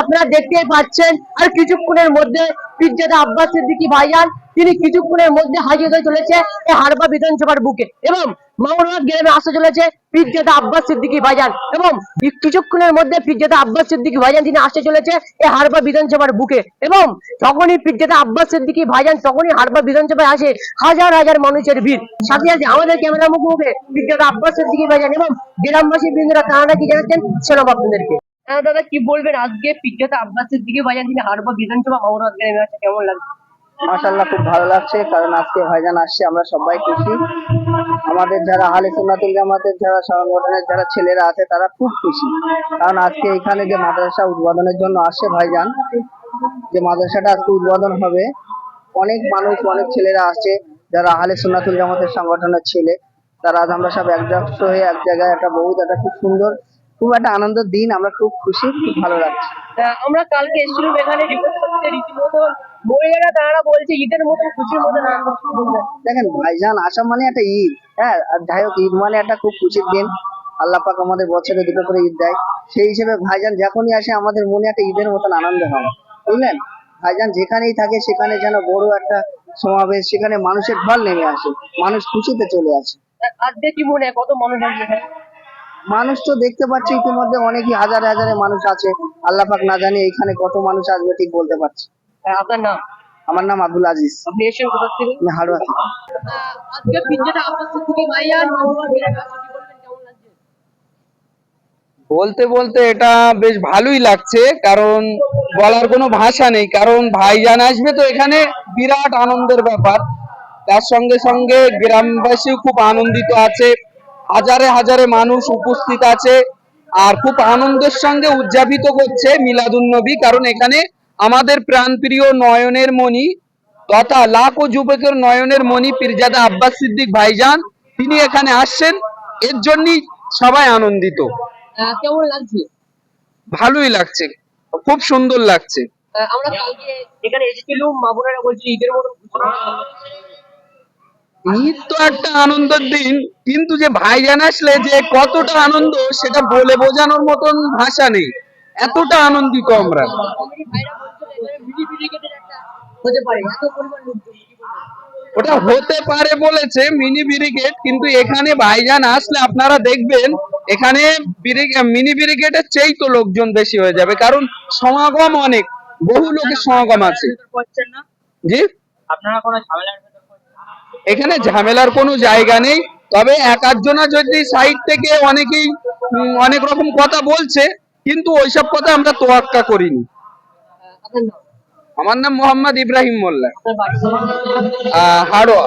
আপনারা দেখতেই পাচ্ছেন, আর কিছুক্ষণের মধ্যে পিজ্জাদা আব্বাস সিদ্দিকী ভাইজান তিনি কিছুক্ষণের মধ্যে হাজির হয়ে চলেছে এই হারবা বিধানসভার বুকে। এবং মামুনাবাদ গ্রামে আসতে চলেছে পিজ্জাদা আব্বাস সিদ্দিকী ভাইজান এবং কিছুক্ষণের মধ্যে পিজ্জাদা আব্বাস সিদ্দিকী ভাইজান তিনি আসতে চলেছে এই হারবা বিধানসভার বুকে। এবং যখনই পিজ্জাদা আব্বাস সিদ্দিকী ভাইজান তখনই হারবা বিধানসভায় আসে হাজার হাজার মানুষের ভিড়। সাথে সাথে আমাদের ক্যামেরা মুখে পিজ্জাদা আব্বাস সিদ্দিকী ভাইজান এবং গ্রামবাসী বৃন্দরা তারা কি জানাচ্ছেন? শোনাব আপনাদেরকে। দাদা, কি বলবেন? আজকে পিজ্জাদা আব্বাস দিকে ভাইজান তিনি হারবা। বিধানসভা মামুনাবাদ গ্রামে আসে কেমন লাগছে? মাশাল্লাহ খুব ভালো লাগছে, কারণ আজকে ভাইজান আসছে, আমরা সবাই খুশি। আমাদের যারা আহলে সুন্নাতুল জামাতের যারা সংগঠনের যারা ছেলেরা আছে, তারা খুব খুশি। কারণ আজকে এখানে যে মাদ্রাসা উদ্বোধনের জন্য আসছে ভাইজান, যে মাদ্রাসাটা আজকে উদ্বোধন হবে, অনেক মানুষ, অনেক ছেলেরা আসছে, যারা আহলে সুন্নাতুল জামাতের সংগঠনের ছেলে। তারা আজ আমরা সব একজাস্ট হয়ে এক জায়গায় একটা বহুত, একটা খুব সুন্দর খুব একটা আনন্দের দিন আমরা খুব খুশি খুব ভালো লাগছে। আমরা কালকে এসেছিলাম এখানে রিপোর্ট করতে রীতিমতো মহিলারা তারা বলছে ঈদের মতো খুশির মতো দেখেন ভাইজান আসা মানে একটা ঈদ। হ্যাঁ আর যাই হোক ঈদ মানে একটা খুব খুশির দিন। আল্লাহ পাক আমাদের বছরে দুটো করে ঈদ দেয়। সেই হিসেবে ভাইজান যখনই আসে আমাদের মনে একটা ঈদের মতন আনন্দ হয়। বুঝলেন? ভাইজান যেখানেই থাকে সেখানে যেন বড় একটা সমাবেশ সেখানে মানুষের ঢল নেমে আসে। মানুষ খুশিতে চলে আসে। আজকে কি মনে কত মানুষ আসবে। এখানে? মানুষ তো দেখতে পাচ্ছি ইতিমধ্যে অনেকই হাজারে হাজারে মানুষ আছে। আল্লাহ পাক না জানি এখানে কত মানুষ আসবে ঠিক বলতে পারছি আপনার নাম? আমার নাম আব্দুল আজিজ। আপনি কোথা থেকে? আমি হাড়ুয়া থেকে। আজকে আপনার থেকে লাগছে? বলতে বলতে এটা বেশ ভালোই লাগছে কারণ বলার কোনো ভাষা নেই কারণ ভাইজান আসবে তো এখানে বিরাট আনন্দের ব্যাপার। তার সঙ্গে সঙ্গে গ্রামবাসী খুব আনন্দিত আছে। হাজারে হাজারে মানুষ উপস্থিত আছে আর খুব আনন্দের সঙ্গে উদযাপিত করছে মিলাদুন নবী কারণ এখানে আমাদের প্রাণপ্রিয় নয়নের মণি তথা লাখো যুবকের নয়নের মণি পীরজাদা আব্বাস সিদ্দিক ভাইজান তিনি এখানে আসছেন। এর জন্যই সবাই আনন্দিত। কেমন লাগছে? ভালোই লাগছে। খুব সুন্দর লাগছে। আমরা কালকে এখানে এসেছিলাম মামুনারা বলছিল ঈদের মতো ঈদ তো একটা আনন্দের দিন, কিন্তু যে ভাইজান আসলে যে কতটা আনন্দ, সেটা বলে বোঝানোর মতন ভাষা নেই এতটা আনন্দিত আমরা? ওটা হতে পারে বলেছে মিনি ব্রিগেড, কিন্তু এখানে ভাইজান আসলে আপনারা দেখবেন, এখানে মিনি ব্রিগেডের চেয়েই তো লোকজন বেশি হয়ে যাবে, কারণ সমাগম অনেক, বহু লোকের সমাগম আছে জি আপনারা কোনো না? এখানে ঝামেলার কোনো জায়গা নেই। তবে এক আধজনা যদি সাইড থেকে অনেকেই অনেক রকম কথা বলছে, কিন্তু ওইসব কথা আমরা তোয়াক্কা করিনি। আমার নাম মোহাম্মদ ইব্রাহিম মোল্লা। হাড়ো